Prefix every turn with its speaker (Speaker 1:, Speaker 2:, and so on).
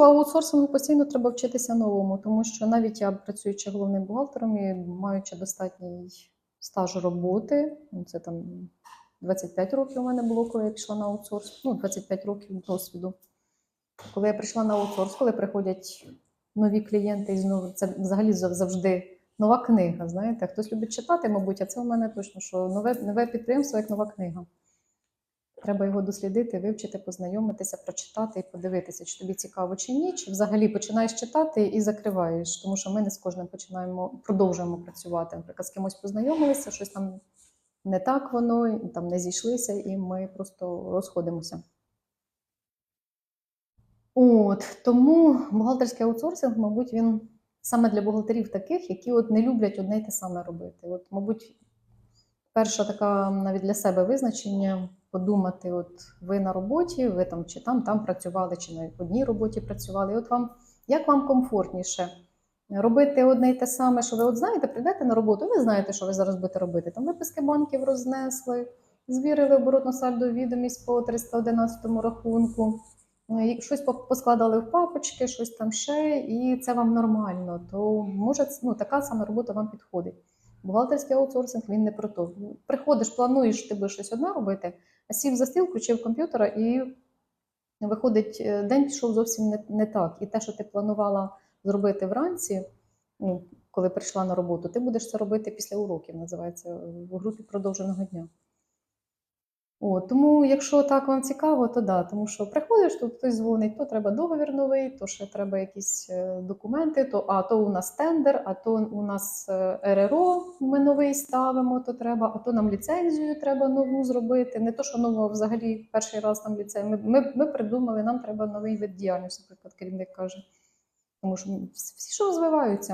Speaker 1: в аутсорсингу постійно треба вчитися новому, тому що навіть я, працюючи головним бухгалтером і маючи достатній стаж роботи, ну, це там 25 років у мене було, коли я пішла на аутсорс, ну 25 років досвіду. Коли я прийшла на аутсорс, коли приходять нові клієнти і знову це взагалі завжди нова книга. Знаєте, хтось любить читати, мабуть, а це у мене точно, що нове, нове підприємство як нова книга. Треба його дослідити, вивчити, познайомитися, прочитати і подивитися, чи тобі цікаво чи ні, чи взагалі починаєш читати і закриваєш, тому що ми не з кожним починаємо, продовжуємо працювати. Наприклад, з кимось познайомилися, щось там не так воно, там не зійшлися, і ми просто розходимося. От тому бухгалтерський аутсорсинг, мабуть, він саме для бухгалтерів таких, які от не люблять одне й те саме робити. От, мабуть, перша така навіть для себе визначення подумати: от ви на роботі, ви там чи там, там працювали, чи на одній роботі працювали. І от вам як вам комфортніше робити одне й те саме, що ви от знаєте, прийдете на роботу, ви знаєте, що ви зараз будете робити. Там виписки банків рознесли, звірили оборотну сальдо відомість по 311 рахунку. Ну, щось поскладали в папочки, щось там ще, і це вам нормально. То може ну, така сама робота вам підходить. Бухгалтерський аутсорсинг він не про то. Приходиш, плануєш, будеш щось одне робити, а сів за стіл, включив комп'ютера, і виходить, е, день пішов зовсім не, не так. І те, що ти планувала зробити вранці, ну, коли прийшла на роботу, ти будеш це робити після уроків, називається в групі продовженого дня. О, тому, якщо так вам цікаво, то да, тому що приходиш, тут хтось дзвонить, то треба договір новий, то ще треба якісь е, документи, то а то у нас тендер, а то у нас е, РРО ми новий ставимо, то треба, а то нам ліцензію треба нову зробити. Не то, що нову, а взагалі перший раз там ліцензію. Ми, ми, ми придумали, нам треба новий вид діяльності, наприклад, керівник каже. Тому що всі що розвиваються.